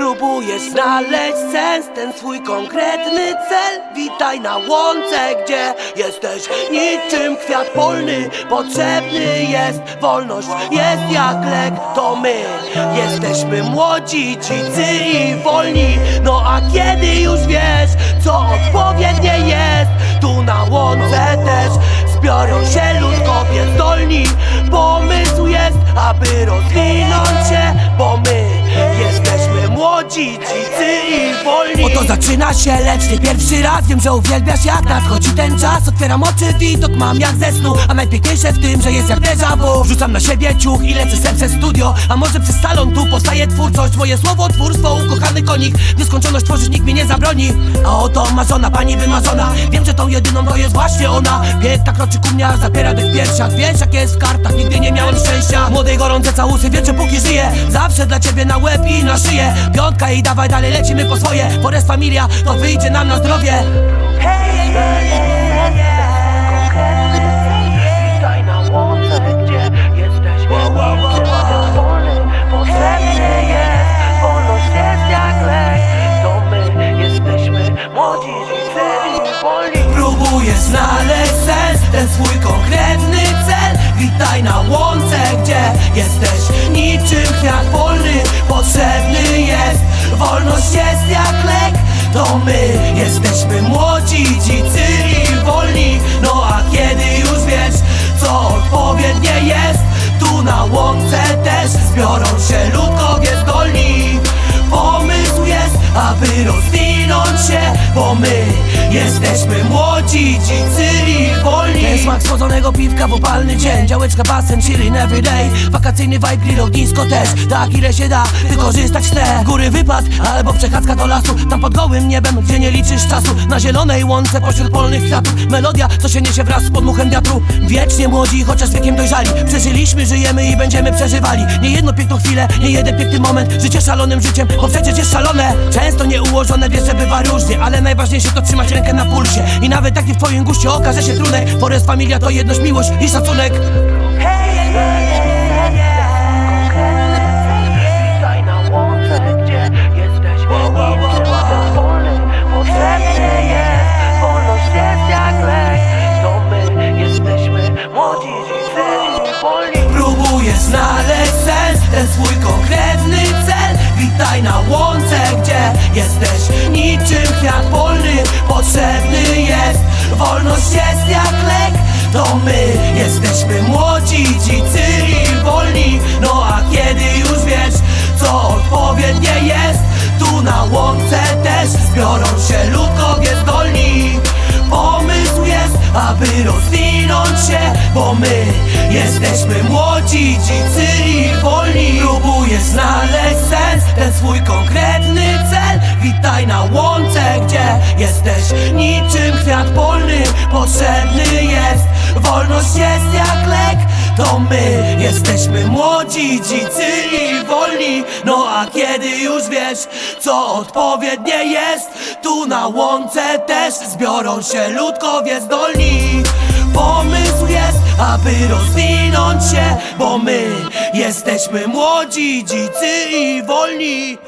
Próbujesz znaleźć sens, ten swój konkretny cel. Witaj na łące, gdzie jesteś niczym kwiat polny. Potrzebny jest wolność, jest jak lek To my jesteśmy młodzi, dzicy i wolni. No a kiedy już wiesz, co odpowiednie jest Tu na łące też zbiorą się ludkowie zdolni. Pomysł jest, aby rozwinąć się Bo my młodzi, dzicy i wolni Oto zaczyna się, lecz nie pierwszy raz. Wiem, że uwielbiasz jak nadchodzi ten czas. Otwieram oczy, widok mam jak ze snu. A najpiękniejsze w tym, że jest jak déjà vu. Wrzucam na siebie ciuch i lecę sem przez studio. A może przez salon tu powstaje twórczość? Moje słowo, twórstwo, ukochany konik. Nieskończoność tworzyć nikt mi nie zabroni. A oto marzona, pani wymarzona. Wiem, że tą jedyną to jest właśnie ona. Piękna kroczy ku mnie, zapiera dech piersiach Wiesz jak jest w kartach, nigdy nie miałem szczęścia. Młodej gorące całusy, wiecie póki żyję. Zawsze dla ciebie na łeb i na szyję. Piątka i dawaj dalej, lecimy po swoje Forest Familia, to wyjdzie nam na zdrowie. Witaj na łące, gdzie jesteś wolny Potrzebny jest, wolność jest jak lek To my jesteśmy młodzi, Próbuję znaleźć sens, ten swój konkretny cel. Witaj na łące, gdzie jesteś niczym kwiat polny Potrzebny jest, wolność jest jak lek To my jesteśmy młodzi, dzicy i wolni. No a kiedy już wiesz, co odpowiednie jest Tu na łące też zbiorą się ludkowie Bo my jesteśmy młodzi, dzicy i wolni. Ten smak słodzonego piwka w upalny dzień. Działeczka, basen, chilling everyday Wakacyjny vibe, grill, też Tak ile się da, wykorzystać W góry wypad, albo przechadzka do lasu. Tam pod gołym niebem, gdzie nie liczysz czasu. Na zielonej łące pośród polnych kwiatów. Melodia, co się niesie wraz z podmuchem wiatru. Wiecznie młodzi, chociaż wiekiem dojrzali. Przeżyliśmy, żyjemy i będziemy przeżywali. Nie jedną piękną chwilę, nie jeden piękny moment. Życie szalonym życiem, bo przecież jest szalone. Często nieułożone, wiesz, że bywa różnie Ale najważniejsze to trzymać rękę na pulsie. I nawet jak w twoim guście okaże się trunek Forest Familia to jedność, miłość i szacunek. Próbuję znaleźć sens, ten swój konkretny cel. Witaj na łące, gdzie jesteś niczym wolność jest jak lek. To my jesteśmy młodzi, dzicy i wolni. No a kiedy już wiesz, co odpowiednie jest Tu na łące też zbiorą się ludkowie zdolni Pomysł jest, aby rozwinąć się Bo my jesteśmy młodzi, dzicy i wolni. Próbuję znaleźć sens, ten swój konkretny cel. Witaj na łące, gdzie jesteś niczym kwiat polny Potrzebny jest, wolność jest jak lek To my jesteśmy młodzi, dzicy i wolni. No a kiedy już wiesz, co odpowiednie jest Tu na łące też zbiorą się ludkowie zdolni. Pomysł jest, aby rozwinąć się Bo my jesteśmy młodzi, dzicy i wolni